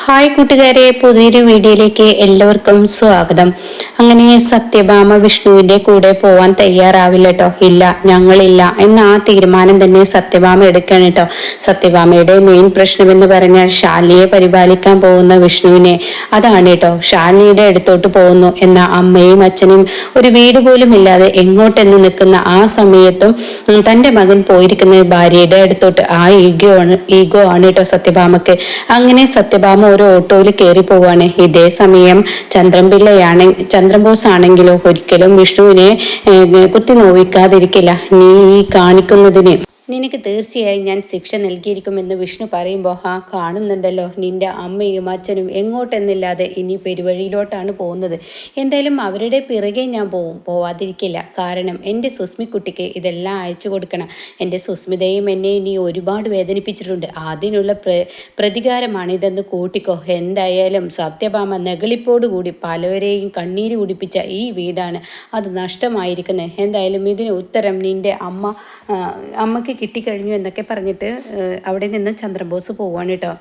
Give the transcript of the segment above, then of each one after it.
Hi കൂട്ടുകാരെ പുതിയൊരു വീഡിയോയിലേക്ക് എല്ലാവർക്കും സ്വാഗതം. അങ്ങനെ സത്യഭാമ വിഷ്ണുവിന്റെ കൂടെ പോവാൻ തയ്യാറാവില്ല കേട്ടോ ഇല്ല ഞങ്ങളില്ല എന്ന ആ തീരുമാനം തന്നെ സത്യഭാമ എടുക്കണം കേട്ടോ സത്യഭാമയുടെ മെയിൻ പ്രശ്നം എന്ന് പറഞ്ഞാൽ ശാലിയെ പരിപാലിക്കാൻ പോകുന്ന വിഷ്ണുവിനെ. അതാണ് കേട്ടോ ശാലിയുടെ അടുത്തോട്ട് പോകുന്നു എന്ന അമ്മയും അച്ഛനും ഒരു വീട് പോലും ഇല്ലാതെ എങ്ങോട്ടെന്ന് നിൽക്കുന്ന ആ സമയത്തും തന്റെ മകൻ പോയിരിക്കുന്ന ഭാര്യയുടെ അടുത്തോട്ട്. ആ ഈഗോ ആണ് ഈഗോ ആണ് കേട്ടോ സത്യഭാമക്ക്. അങ്ങനെ സത്യഭാമ ഒരു ഓട്ടോയിൽ കയറി പോവാണ്. ഇതേ സമയം ചന്ദ്രൻപിള്ളയാണ് ചന്ദ്രബോസ് ആണെങ്കിലോ ഒരിക്കലും വിഷ്ണുവിനെ കുത്തി നോവിക്കാതിരിക്കില്ല. നീ ഈ കാണിക്കുന്നതിന് നിനക്ക് തീർച്ചയായും ഞാൻ ശിക്ഷ നൽകിയിരിക്കുമെന്ന് വിഷ്ണു പറയുമ്പോൾ ആ കാണുന്നുണ്ടല്ലോ. നിന്റെ അമ്മയും അച്ഛനും എങ്ങോട്ടെന്നില്ലാതെ ഇനി പെരുവഴിയിലോട്ടാണ് പോകുന്നത്. എന്തായാലും അവരുടെ പിറകെ ഞാൻ പോവും പോവാതിരിക്കില്ല. കാരണം എന്റെ സുസ്മിക്കുട്ടിക്ക് ഇതെല്ലാം അയച്ചു കൊടുക്കണം. എന്റെ സുസ്മിതയും എന്നെ ഇനി ഒരുപാട് വേദനിപ്പിച്ചിട്ടുണ്ട്. അതിനുള്ള പ്ര പ്രതികാരമാണിതെന്ന് കൂട്ടിക്കോ. എന്തായാലും സത്യഭാമ നെകളിപ്പോട് കൂടി പലവരെയും കണ്ണീര് കുടിപ്പിച്ച ഈ വീടാണ് അത് നഷ്ടമായിരിക്കുന്നത് എന്തായാലും ഇതിന് ഉത്തരം നിന്റെ അമ്മ ആ, കിട്ടിക്കഴിഞ്ഞു എന്നൊക്കെ പറഞ്ഞിട്ട് അവിടെ നിന്ന് ചന്ദ്രബോസ് പോവാണ് കേട്ടോ.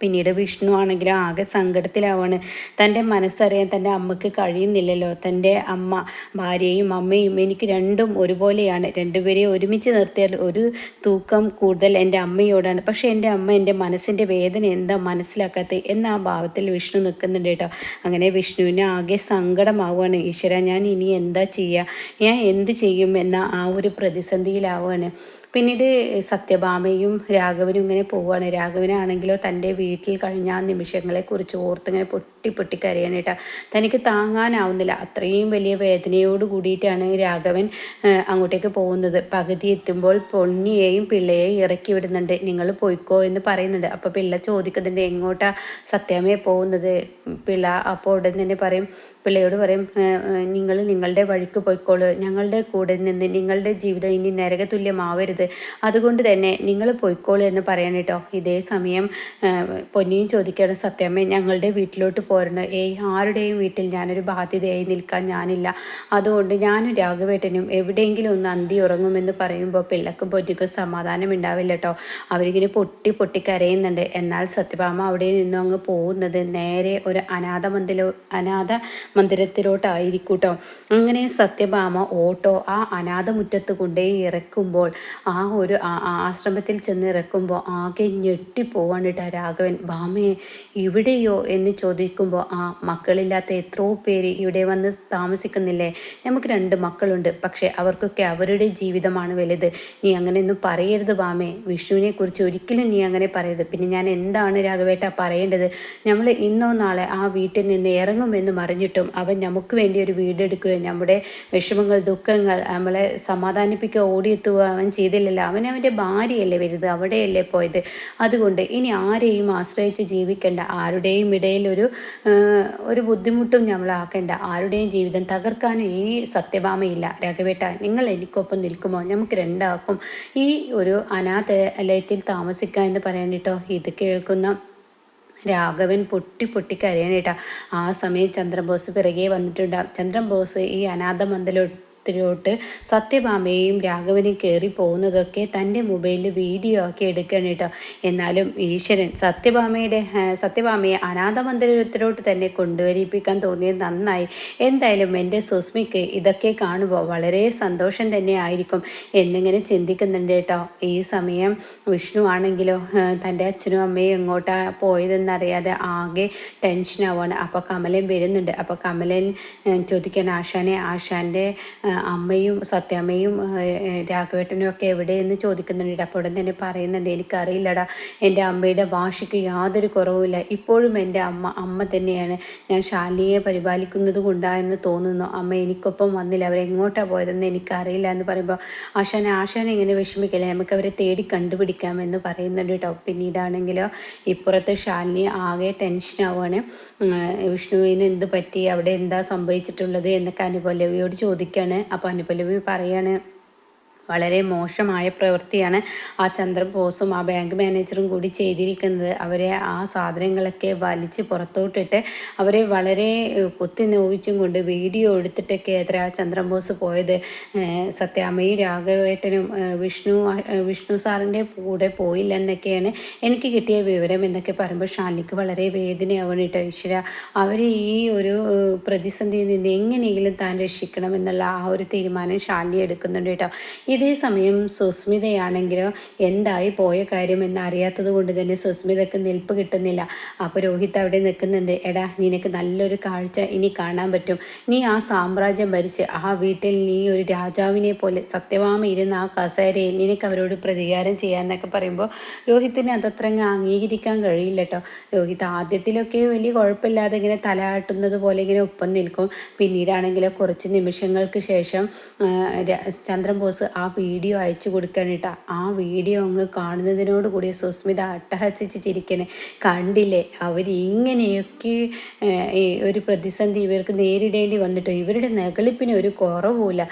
പിന്നീട് വിഷ്ണു ആണെങ്കിൽ ആകെ സങ്കടത്തിലാവാണ്. തന്റെ മനസ്സറിയാൻ തന്റെ അമ്മയ്ക്ക് കഴിയുന്നില്ലല്ലോ. തന്റെ അമ്മ ഭാര്യയും അമ്മയും എനിക്ക് രണ്ടും ഒരുപോലെയാണ്. രണ്ടുപേരെയും ഒരുമിച്ച് നിർത്തിയാൽ ഒരു തൂക്കം കൂടുതൽ എന്റെ അമ്മയോടാണ്. പക്ഷേ എന്റെ അമ്മ എന്റെ മനസ്സിന്റെ വേദന എന്താ മനസ്സിലാക്കാത്തത് എന്ന ആ ഭാവത്തിൽ വിഷ്ണു നിൽക്കുന്നുണ്ട് കേട്ടോ. അങ്ങനെ വിഷ്ണുവിന് ആകെ സങ്കടമാവുകയാണ്. ഈശ്വര ഞാൻ ഇനി എന്താ ചെയ്യുക ഞാൻ എന്ത് ചെയ്യും എന്ന ആ ഒരു പ്രതിസന്ധിയിലാവുകയാണ്. പിന്നീട് സത്യഭാമയും രാഘവനും ഇങ്ങനെ പോവുകയാണ്. രാഘവനാണെങ്കിലോ തന്റെ വീട്ടിൽ കഴിഞ്ഞ ആ നിമിഷങ്ങളെക്കുറിച്ച് ഓർത്തിങ്ങനെ പൊട്ടി പൊട്ടി കരയാനായിട്ടാ തനിക്ക് താങ്ങാനാവുന്നില്ല. അത്രയും വലിയ വേദനയോട് കൂടിയിട്ടാണ് രാഘവൻ അങ്ങോട്ടേക്ക് പോകുന്നത്. പകുതി എത്തുമ്പോൾ പൊന്നിയെയും പിള്ളയെയും ഇറക്കി വിടുന്നുണ്ട്. നിങ്ങൾ പോയിക്കോ എന്ന് പറയുന്നുണ്ട്. അപ്പോൾ പിള്ള ചോദിക്കുന്നുണ്ട് എങ്ങോട്ടാ സത്യാമ്മയെ പോകുന്നത്? പിള്ള അപ്പോൾ ഉടൻ തന്നെ പറയും പിള്ളയോട് പറയും നിങ്ങൾ നിങ്ങളുടെ വഴിക്ക് പോയിക്കോളൂ. ഞങ്ങളുടെ കൂടെ നിന്ന് നിങ്ങളുടെ ജീവിതം ഇനി നരകതുല്യമാവരുത്. അതുകൊണ്ട് തന്നെ നിങ്ങൾ പോയിക്കോളൂ എന്ന് പറയാൻ കേട്ടോ. ഇതേ സമയം പൊന്നിയും ചോദിക്കുകയാണ് സത്യമേ ഞങ്ങളുടെ വീട്ടിലോട്ട് പോരണം ഏയ് ആരുടെയും വീട്ടിൽ ഞാനൊരു ബാധ്യതയായി നിൽക്കാൻ ഞാനില്ല. അതുകൊണ്ട് ഞാനും രാഘവേട്ടനും എവിടെയെങ്കിലും ഒന്ന് അന്തി ഉറങ്ങുമെന്ന് പറയുമ്പോൾ പിള്ളക്കും പൊന്നിക്കും സമാധാനം ഉണ്ടാവില്ല കേട്ടോ. അവരിങ്ങനെ പൊട്ടി പൊട്ടി കരയുന്നുണ്ട്. എന്നാൽ സത്യഭാമ അവിടെ നിന്നും അങ്ങ് പോകുന്നത് നേരെ ഒരു അനാഥ മന്ദിരം അനാഥ മന്ദിരത്തിലോട്ടായിരിക്കും കേട്ടോ അങ്ങനെ സത്യഭാമ ഓട്ടോ ആ അനാഥമുറ്റത്ത് കൊണ്ടേ ഇറക്കുമ്പോൾ ആ ഒരു ആശ്രമത്തിൽ ചെന്ന് ഇറക്കുമ്പോൾ ആകെ ഞെട്ടിപ്പോവാണ് കേട്ടോ രാഘവൻ. ഭാമയെ ഇവിടെയോ? എന്ന് ചോദിക്കുമ്പോൾ ആ മക്കളില്ലാത്ത എത്രയോ പേര് ഇവിടെ വന്ന് താമസിക്കുന്നില്ലേ? നമുക്ക് രണ്ട് മക്കളുണ്ട്. പക്ഷേ അവർക്കൊക്കെ അവരുടെ ജീവിതമാണ് വലുത്. നീ അങ്ങനെയൊന്നും പറയരുത് ഭാമേ. വിഷുവിനെ കുറിച്ച് ഒരിക്കലും നീ അങ്ങനെ പറയരുത്. പിന്നെ ഞാൻ എന്താണ് രാഘവേട്ട പറയേണ്ടത്? നമ്മൾ ഇന്നോ നാളെ ആ വീട്ടിൽ നിന്ന് ഇറങ്ങുമെന്ന് അറിഞ്ഞിട്ടും? അവൻ നമുക്ക് വേണ്ടി ഒരു വീടെടുക്കുകയും നമ്മുടെ വിഷമങ്ങൾ ദുഃഖങ്ങൾ നമ്മളെ സമാധാനിപ്പിക്കുക ഓടിയെത്തുക അവൻ ചെയ്തില്ലല്ലോ. അവൻ അവന്റെ ഭാര്യയല്ലേ വരുത് അവിടെയല്ലേ പോയത്? അതുകൊണ്ട് ഇനി ആരെയും ആശ്രയിച്ച് ജീവിക്കേണ്ട. ആരുടെയും ഇടയിൽ ഒരു ഒരു ബുദ്ധിമുട്ടും നമ്മളാക്കേണ്ട ആരുടെയും ജീവിതം തകർക്കാനും ഈ സത്യഭാമയില്ല. രാഘവേട്ട നിങ്ങൾ എനിക്കൊപ്പം നിൽക്കുമോ? നമുക്ക് രണ്ടാക്കും ഈ ഒരു അനാഥാലയത്തിൽ താമസിക്കുക എന്ന് പറയാൻ കേട്ടോ. ഇത് കേൾക്കുന്ന രാഘവൻ പൊട്ടി പൊട്ടി കരയണേട്ടാ ആ സമയം ചന്ദ്രബോസ് പിറകെ വന്നിട്ടുണ്ടാവും ചന്ദ്രബോസ് ഈ അനാഥ മന്ദിരത്തിലോട്ട് സത്യഭാമയും രാഘവനും കയറി പോകുന്നതൊക്കെ തന്റെ മൊബൈലിൽ വീഡിയോ ഒക്കെ എടുക്കണം കേട്ടോ. എന്നാലും ഈശ്വരൻ സത്യഭാമയുടെ സത്യഭാമയെ അനാഥ മന്ദിരത്തിലോട്ട് തന്നെ കൊണ്ടുവരിപ്പിക്കാൻ തോന്നിയത് നന്നായി. എന്തായാലും എന്റെ സുസ്മിക്ക് ഇതൊക്കെ കാണുമ്പോൾ വളരെ സന്തോഷം തന്നെ ആയിരിക്കും എന്നിങ്ങനെ ചിന്തിക്കുന്നുണ്ട് കേട്ടോ. ഈ സമയം വിഷ്ണു ആണെങ്കിലോ തന്റെ അച്ഛനും അമ്മയും എങ്ങോട്ടാ പോയതെന്നറിയാതെ ആകെ ടെൻഷനാവാണ് അപ്പോൾ കമലൻ വരുന്നുണ്ട്. അപ്പോൾ കമലൻ ചോദിക്കാൻ ആശാനെ ആശാന്റെ അമ്മയും സത്യാമ്മയും രാഘവേട്ടനും ഒക്കെ എവിടെയെന്ന് ചോദിക്കുന്നുണ്ട്. അപ്പോൾ ഉടൻ തന്നെ പറയുന്നുണ്ട് എനിക്കറിയില്ലടാ എന്റെ അമ്മയുടെ ഭാഷയ്ക്ക് യാതൊരു കുറവുമില്ല. ഇപ്പോഴും എന്റെ അമ്മ അമ്മ തന്നെയാണ്. ഞാൻ ശാലിനിയെ പരിപാലിക്കുന്നത് കൊണ്ടാണെന്ന് തോന്നുന്നു. അമ്മ എനിക്കൊപ്പം വന്നില്ല. അവരെങ്ങോട്ടാണ് പോയതെന്ന് എനിക്കറിയില്ല എന്ന് പറയുമ്പോൾ ആശാനെ ആശാനെ ഇങ്ങനെ വിഷമിക്കില്ല? നമുക്ക് അവരെ തേടി കണ്ടുപിടിക്കാമെന്ന് പറയുന്നുണ്ട് കേട്ടോ. പിന്നീടാണെങ്കിലോ ഇപ്പുറത്ത് ശാലിനി ആകെ ടെൻഷനാവുകയാണ് വിഷ്ണുവിന് എന്ത് പറ്റി? അവിടെ എന്താ സംഭവിച്ചിട്ടുള്ളത്? എന്നൊക്കെ അനുപല്ലവിയോട് ചോദിക്കുകയാണ് അപ്പോൾ അനുപല്ലവി പറയാണ് വളരെ മോശമായ പ്രവൃത്തിയാണ് ആ ചന്ദ്രബോസും ആ ബാങ്ക് മാനേജറും കൂടി ചെയ്തിരിക്കുന്നത്. അവരെ ആ സാധനങ്ങളൊക്കെ വലിച്ച് പുറത്തോട്ടിട്ട് അവരെ വളരെ കുത്തി നോവിച്ചും കൊണ്ട് വീഡിയോ എടുത്തിട്ടൊക്കെ എത്ര ആ ചന്ദ്രബോസ് പോയത്. സത്യാമ്മയും രാഘവേട്ടനും വിഷ്ണു വിഷ്ണു സാറിന്റെ കൂടെ പോയില്ല എന്നൊക്കെയാണ് എനിക്ക് കിട്ടിയ വിവരം എന്നൊക്കെ പറയുമ്പോൾ ഷാലിക്ക് വളരെ വേദനയാവണം കേട്ടോ ഈശ്വര. അവരെ ഈ ഒരു പ്രതിസന്ധിയിൽ നിന്ന് എങ്ങനെയെങ്കിലും താൻ രക്ഷിക്കണം എന്നുള്ള ആ ഒരു തീരുമാനം ഷാലി എടുക്കുന്നുണ്ട് കേട്ടോ. ഇതേ സമയം സുസ്മിതയാണെങ്കിലോ എന്തായി പോയ കാര്യം എന്നറിയാത്തത് കൊണ്ട് തന്നെ സുസ്മിതക്ക് നിൽപ്പ് കിട്ടുന്നില്ല. അപ്പോൾ രോഹിത് അവിടെ നിൽക്കുന്നുണ്ട്. എടാ നിനക്ക് നല്ലൊരു കാഴ്ച ഇനി കാണാൻ പറ്റും. നീ ആ സാമ്രാജ്യം ഭരിച്ച് ആ വീട്ടിൽ നീ ഒരു രാജാവിനെ പോലെ സത്യവാമ ഇരുന്ന ആ കസേരയിൽ നിനക്ക് അവരോട് പ്രതികാരം ചെയ്യാന്നൊക്കെ പറയുമ്പോൾ രോഹിത്തിന് അതത്രങ്ങ് അംഗീകരിക്കാൻ കഴിയില്ല കേട്ടോ രോഹിത് ആദ്യത്തിലൊക്കെ വലിയ കുഴപ്പമില്ലാതെ ഇങ്ങനെ തലയാട്ടുന്നത് പോലെ ഇങ്ങനെ ഒപ്പം നിൽക്കും. പിന്നീടാണെങ്കിൽ കുറച്ച് നിമിഷങ്ങൾക്ക് ശേഷം ചന്ദ്രൻ ബോസ് ആ വീഡിയോ അയച്ചു കൊടുക്കണം കേട്ടോ ആ വീഡിയോ അങ്ങ് കാണുന്നതിനോട് കൂടി സുസ്മിത അട്ടഹസിച്ച് ചിരിക്കണേ കണ്ടില്ലേ? അവർ ഇങ്ങനെയൊക്കെ ഒരു പ്രതിസന്ധി ഇവർക്ക് നേരിടേണ്ടി വന്നിട്ട് ഇവരുടെ നകളിപ്പിന് ഒരു കുറവുമില്ല.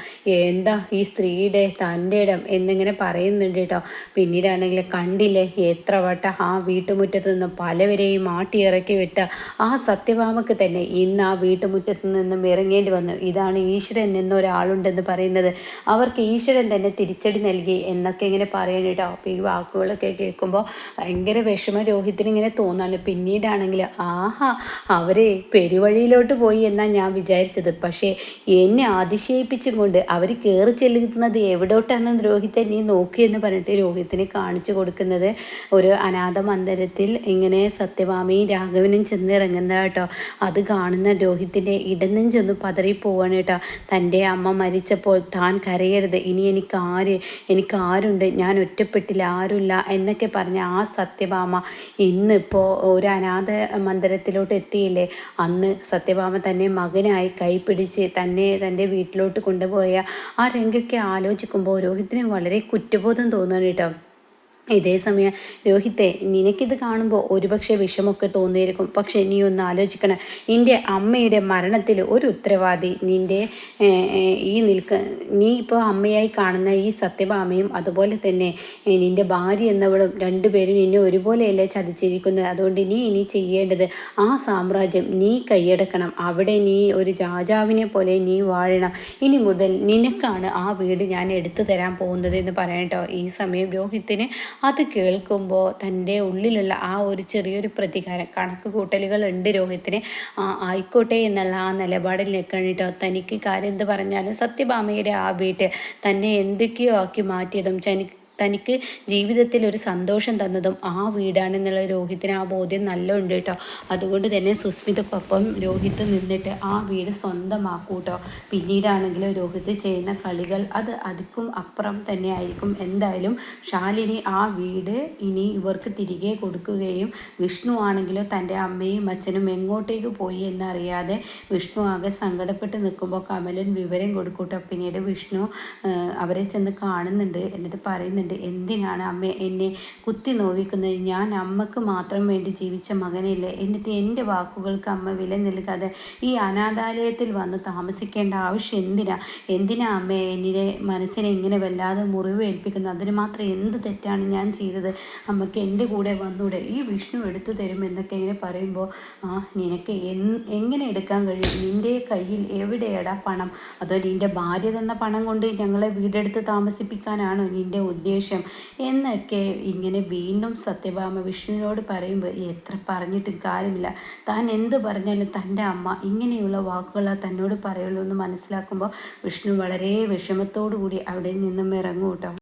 എന്താ ഈ സ്ത്രീയുടെ തന്റെ ഇടം എന്നിങ്ങനെ പറയുന്നുണ്ട് കേട്ടോ. പിന്നീടാണെങ്കിൽ കണ്ടില്ലേ? എത്ര വട്ട ആ വീട്ടുമുറ്റത്ത് നിന്ന് പലവരെയും മാട്ടിയിറക്കി വിട്ട ആ സത്യഭാമക്ക് തന്നെ ഇന്ന് ആ വീട്ടുമുറ്റത്ത് നിന്നും ഇറങ്ങേണ്ടി വന്നു. ഇതാണ് ഈശ്വരൻ എന്നൊരാളുണ്ടെന്ന് പറയുന്നത്. അവർക്ക് ഈശ്വരൻ തന്നെ തിരിച്ചടി നൽകി എന്നൊക്കെ ഇങ്ങനെ പറയണേട്ടോ അപ്പോൾ ഈ വാക്കുകളൊക്കെ കേൾക്കുമ്പോൾ ഭയങ്കര വിഷമ രോഹിത്തിന് ഇങ്ങനെ തോന്നാണ്. പിന്നീടാണെങ്കിൽ ആഹാ അവരെ പെരുവഴിയിലോട്ട് പോയി എന്നാണ് ഞാൻ വിചാരിച്ചത്. പക്ഷേ എന്നെ അതിശയിപ്പിച്ചും കൊണ്ട് അവർ കയറി ചെല്ലുന്നത് എവിടോട്ടാണെന്ന് രോഹിത്തെ നീ നോക്കിയെന്ന് പറഞ്ഞിട്ട് രോഹിത്തിനെ കാണിച്ചു കൊടുക്കുന്നത്. ഒരു അനാഥ മന്ദിരത്തിൽ ഇങ്ങനെ സത്യഭാമയും രാഘവനും ചെന്നിറങ്ങുന്ന കേട്ടോ. അത് കാണുന്ന രോഹിത്തിന്റെ ഇടനെഞ്ചൊന്ന് പതറിപ്പോവാണ് കേട്ടോ. തന്റെ അമ്മ മരിച്ചപ്പോൾ താൻ കരയരുത്. ഇനി എനിക്ക് ആര് എനിക്ക് ആരുണ്ട് ഞാൻ ഒറ്റപ്പെട്ടില്ല ആരുമില്ല എന്നൊക്കെ പറഞ്ഞ ആ സത്യഭാമ ഇന്നിപ്പോൾ ഒരു അനാഥ മന്ദിരത്തിലോട്ട് എത്തിയില്ലേ? അന്ന് സത്യഭാമ തന്നെ മകനായി കൈപിടിച്ച് തന്നെ തന്റെ വീട്ടിലോട്ട് കൊണ്ടുപോയ ആ രംഗൊക്കെ ആലോചിക്കുമ്പോൾ രോഹിത്തിന് വളരെ കുറ്റബോധം തോന്നുന്നു കേട്ടോ. ഇതേ സമയം രോഹിത്തെ നിനക്കിത് കാണുമ്പോൾ ഒരുപക്ഷെ വിഷമൊക്കെ തോന്നിയിരിക്കും. പക്ഷെ നീ ഒന്ന് ആലോചിക്കണം. നിന്റെ അമ്മയുടെ മരണത്തിൽ ഒരു ഉത്തരവാദി നിന്റെ ഈ നിൽക്ക നീ ഇപ്പോൾ അമ്മയായി കാണുന്ന ഈ സത്യഭാമയും അതുപോലെ തന്നെ നിന്റെ ഭാര്യ എന്നവളും രണ്ടുപേരും നിന്നെ ഒരുപോലെയല്ലേ ചതിച്ചിരിക്കുന്നത്. അതുകൊണ്ട് നീ ഇനി ചെയ്യേണ്ടത് ആ സാമ്രാജ്യം നീ കൈയടക്കണം. അവിടെ നീ ഒരു രാജാവിനെ പോലെ നീ വാഴണം. ഇനി മുതൽ നിനക്കാണ് ആ വീട് ഞാൻ എടുത്തു തരാൻ പോകുന്നത് എന്ന് പറയട്ടോ ഈ സമയം രോഹിത്തിന് അത് കേൾക്കുമ്പോൾ തന്റെ ഉള്ളിലുള്ള ആ ഒരു ചെറിയൊരു പ്രതികാരം കണക്ക് കൂട്ടലുകൾ ഉണ്ട് രോഹിത്തിന്. ആയിക്കോട്ടെ എന്നുള്ള ആ നിലപാടിൽ നിൽക്കണിട്ടോ തനിക്ക് കാര്യം എന്ത് പറഞ്ഞാലും സത്യഭാമയുടെ ആ വീട്ട് തന്നെ എന്തൊക്കെയോ ആക്കി മാറ്റിയതും ചനി തനിക്ക് ജീവിതത്തിൽ ഒരു സന്തോഷം തന്നതും ആ വീടാണെന്നുള്ള രോഹിത്തിന് ആ ബോധ്യം നല്ല ഉണ്ട് കേട്ടോ. അതുകൊണ്ട് തന്നെ സുസ്മിതക്കൊപ്പം രോഹിത്ത് നിന്നിട്ട് ആ വീട് സ്വന്തമാക്കൂ കേട്ടോ പിന്നീടാണെങ്കിൽ രോഹിത്ത് ചെയ്യുന്ന കളികൾ അത് അതിക്കും അപ്പുറം തന്നെ ആയിരിക്കും. എന്തായാലും ശാലിനി ആ വീട് ഇനി ഇവർക്ക് തിരികെ കൊടുക്കുകയും വിഷ്ണു ആണെങ്കിലോ തന്റെ അമ്മയും അച്ഛനും എങ്ങോട്ടേക്ക് പോയി എന്നറിയാതെ വിഷ്ണു ആകെ സങ്കടപ്പെട്ട് നിൽക്കുമ്പോൾ കമലൻ വിവരം കൊടുക്കൂട്ടോ. പിന്നീട് വിഷ്ണു അവരെ ചെന്ന് കാണുന്നുണ്ട് എന്നിട്ട് പറയുന്നുണ്ട് പറയുന്നുണ്ട് എന്തിനാണ് അമ്മ എന്നെ കുത്തി നോവിക്കുന്നത്? ഞാൻ അമ്മയ്ക്ക് മാത്രം വേണ്ടി ജീവിച്ച മകനില്ലേ എന്നിട്ട് എന്റെ വാക്കുകൾക്ക് അമ്മ വില നൽകാതെ ഈ അനാഥാലയത്തിൽ വന്ന് താമസിക്കേണ്ട ആവശ്യം എന്തിനാ? എന്തിനാ അമ്മ എന്നിലെ മനസ്സിനെ ഇങ്ങനെ വല്ലാതെ മുറിവ് ഏൽപ്പിക്കുന്നത് അതിന് മാത്രം എന്ത് തെറ്റാണ് ഞാൻ ചെയ്തത്? അമ്മയ്ക്ക് എന്റെ കൂടെ വന്നൂടെ? ഈ വിഷ്ണു എടുത്തു തരും എന്നൊക്കെ ഇങ്ങനെ പറയുമ്പോൾ ആ നിനക്ക് എങ്ങനെ എടുക്കാൻ കഴിയും? നിന്റെ കയ്യിൽ എവിടെയടാ പണം? അതോ നിന്റെ ഭാര്യ തന്ന പണം കൊണ്ട് ഞങ്ങളെ വീടെടുത്ത് താമസിപ്പിക്കാനാണോ നിന്റെ ഉദ്ദേശം ദേഷ്യം എന്നൊക്കെ ഇങ്ങനെ വീണ്ടും സത്യഭാമ വിഷ്ണുവിനോട് പറയുമ്പോൾ എത്ര പറഞ്ഞിട്ടും കാര്യമില്ല. താൻ എന്ത് പറഞ്ഞാലും തന്റെ അമ്മ ഇങ്ങനെയുള്ള വാക്കുകൾ തന്നോട് പറയുള്ളൂ എന്ന് മനസ്സിലാക്കുമ്പോൾ വിഷ്ണു വളരെ വിഷമത്തോടു കൂടി അവിടെ നിന്നും ഇറങ്ങൂട്ടോ